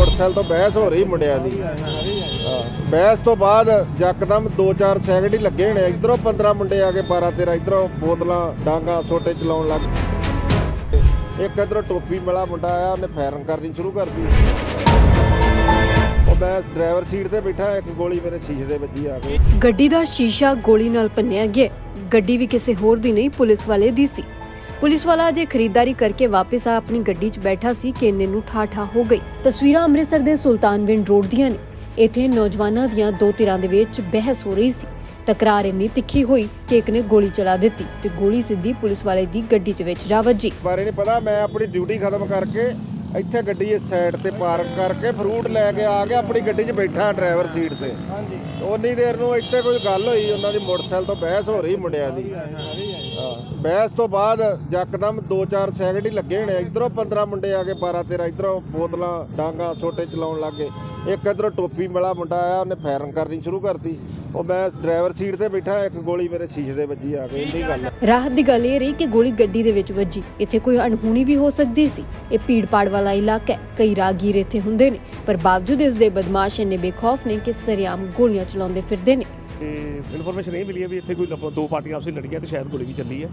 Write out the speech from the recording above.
Motorcycle ਤੋਂ ਬਹਿਸ ਹੋ ਰਹੀ ਮੁੰਡਿਆਂ ਦੀ। ਹਾਂ, ਬਹਿਸ ਤੋਂ ਬਾਅਦ ਯਕਦਮ 2-4 ਸੈਕਿੰਡ ਹੀ ਲੱਗੇ ਨੇ ਇਧਰੋਂ 15 ਮੁੰਡੇ ਆ ਕੇ 12-13 ਇਧਰੋਂ ਬੋਤਲਾਂ ਡਾਂਗਾ ਛੋਟੇ ਚਲਾਉਣ ਲੱਗ ਪਏ। ਇੱਕ ਇਧਰੋਂ ਟੋਪੀ ਵਾਲਾ ਮੁੰਡਾ ਆਇਆ, ਉਹਨੇ ਫਾਇਰਿੰਗ ਕਰਨੀ ਸ਼ੁਰੂ ਕਰਤੀ। ਉਹ ਮੈਂ ਡਰਾਈਵਰ ਸੀਟ ਤੇ ਬੈਠਾ, ਇੱਕ ਗੋਲੀ ਮੇਰੇ ਸ਼ੀਸ਼ੇ ਦੇ ਵੱਜੀ ਆ ਕੇ ਗੱਡੀ ਦਾ ਸ਼ੀਸ਼ਾ ਗੋਲੀ ਨਾਲ ਭੰਨਿਆ ਗਿਆ। ਗੱਡੀ ਵੀ ਕਿਸੇ ਹੋਰ ਦੀ ਨਹੀਂ, ਪੁਲਿਸ ਵਾਲੇ ਦੀ ਸੀ। ਪੁਲਿਸ ਵਾਲਾ ਅਜੇ ਖਰੀਦਦਾਰੀ ਕਰਕੇ ਵਾਪਸ ਆ ਆਪਣੀ ਗੱਡੀ 'ਚ ਬੈਠਾ ਸੀ ਕਿ ਨੂੰ ਠਾਠਾ ਹੋ ਗਈ। ਤਸਵੀਰਾਂ ਅੰਮ੍ਰਿਤਸਰ ਦੇ ਸੁਲਤਾਨਵਿੰਡ ਰੋਡ ਦੀਆਂ ਨੇ। ਇੱਥੇ ਨੌਜਵਾਨਾਂ ਦੀਆਂ ਦੋ ਧਿਰਾਂ ਦੇ ਵਿੱਚ ਬਹਿਸ ਹੋ ਰਹੀ ਸੀ। ਤਕਰਾਰ ਇੰਨੀ ਤਿੱਖੀ ਹੋਈ ਕਿ ਇੱਕ ਨੇ ਗੋਲੀ ਚਲਾ ਦਿੱਤੀ ਤੇ ਗੋਲੀ ਸਿੱਧੀ ਪੁਲਿਸ ਵਾਲੇ ਦੀ ਗੱਡੀ 'ਚ ਵਿੱਚ ਜਾ ਵੱਜੀ। ਬਾਰੇ ਨਹੀਂ ਪਤਾ ਮੈਂ ਆਪਣੀ ਡਿਊਟੀ ਖਤਮ ਕਰਕੇ ਇੱਥੇ ਗੱਡੀ ਇਸ ਸਾਈਡ ਤੇ ਪਾਰਕ ਕਰਕੇ ਫਰੂਟ ਲੈ ਕੇ ਆ ਕੇ ਆਪਣੀ ਗੱਡੀ 'ਚ ਬੈਠਾ ਡਰਾਈਵਰ ਸੀਟ ਤੇ। ਹਾਂਜੀ। ਉਨੀ ਦੇਰ ਨੂੰ ਇੱਥੇ ਕੋਈ ਗੱਲ ਹੋਈ, ਉਹਨਾਂ ਦੀ ਮੋਟਰਸਾਈਕਲ ਤੋਂ ਬਹਿਸ ਹੋ ਰਹੀ ਮੁੰਡਿਆਂ ਦੀ। ਹਾਂ, ਬਹਿਸ ਤੋਂ ਬਾਅਦ ਯਕਦਮ 2-4 ਸੈਕਿੰਡ ਹੀ ਲੱਗੇ ਨੇ ਇਧਰੋਂ 15 ਮੁੰਡੇ ਆ ਕੇ 12-13 ਇਧਰੋਂ ਬੋਤਲਾਂ, ਡਾਂਗਾ ਛੋਟੇ ਚਲਾਉਣ ਲੱਗੇ ਇੱਕ ਇਧਰੋਂ ਟੋਪੀ ਵਾਲਾ ਮੁੰਡਾ ਆਇਆ, ਉਹਨੇ ਫਾਇਰਿੰਗ ਕਰਨੀ ਸ਼ੁਰੂ ਕਰਤੀ। ਉਹ ਮੈਂ ਡਰਾਈਵਰ ਸੀਟ ਤੇ ਬੈਠਾ, ਇੱਕ ਗੋਲੀ ਮੇਰੇ ਸ਼ੀਸ਼ੇ ਦੇ ਵੱਜੀ ਆ ਕੇ, ਇੰਨੀ ਗੱਲ ਰਾਹਤ ਦੀ ਗੱਲ ਇਹ ਰਹੀ ਕਿ ਗੋਲੀ ਗੱਡੀ ਦੇ ਵਿੱਚ ਵੱਜੀ। ਇੱਥੇ ਕੋਈ ਅਣਹੋਣੀ ਵੀ ਹੋ ਸਕਦੀ ਸੀ। ਇਹ ਭੀੜ-ਭਾੜ ਵਾਲਾ ਇਲਾਕਾ ਹੈ। ਕਈ ਰਾਗੀਰ ਇੱਥੇ ਹੁੰਦੇ ਨੇ, ਪਰ ਬਾਵਜੂਦ ਇਸ ਦੇ ਬਦਮਾਸ਼ ਇੰਨੇ ਬੇਖੌਫ ਨੇ ਕਿ ਸਰਿਆਮ ਗੋਲੀਆਂ ਚਲਾਉਂਦੇ ਫਿਰਦੇ ਨੇ। ਤੇ ਇਨਫੋਰਮੇਸ਼ਨ ਇਹ ਮਿਲੀ ਹੈ ਵੀ ਇੱਥੇ ਕੋਈ ਦੋ ਪਾਰਟੀਆਂ ਆਪਸੇ ਲੜੀਆਂ ਤੇ ਸ਼ਾਇਦ ਗੋਲੀ ਵੀ ਚੱਲੀ ਹੈ।